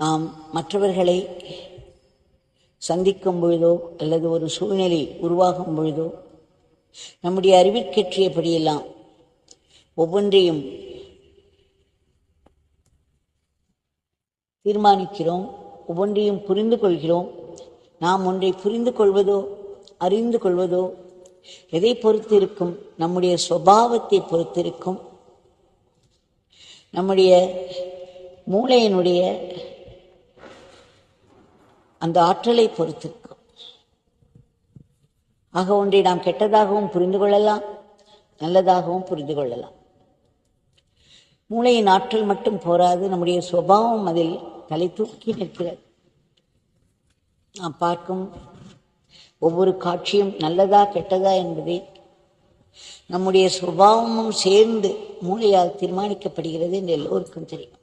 நாம் மற்றவர்களை சந்திக்கும் பொழுதோ அல்லது ஒரு சூழ்நிலை உருவாகும் பொழுதோ நம்முடைய அறிவிற்கேற்றியபடியெல்லாம் ஒவ்வொன்றையும் தீர்மானிக்கிறோம் ஒவ்வொன்றையும் புரிந்து கொள்கிறோம். நாம் ஒன்றை புரிந்து கொள்வதோ அறிந்து கொள்வதோ எதை பொறுத்து இருக்கும் நம்முடைய சுபாவத்தை பொறுத்திருக்கும். நம்முடைய மூளையினுடைய அந்த ஆற்றலை பொறுத்திருக்கும். ஆக ஒன்றை நாம் கெட்டதாகவும் புரிந்து கொள்ளலாம் நல்லதாகவும் புரிந்து கொள்ளலாம். மூளையின் ஆற்றல் மட்டும் போராது நம்முடைய சுபாவம் அதில் தலை தூக்கி நிற்கிறது. நாம் பார்க்கும் ஒவ்வொரு காட்சியும் நல்லதா கெட்டதா என்பதை நம்முடைய சுபாவமும் சேர்ந்து மூளையால் தீர்மானிக்கப்படுகிறது என்று எல்லோருக்கும் தெரியும்.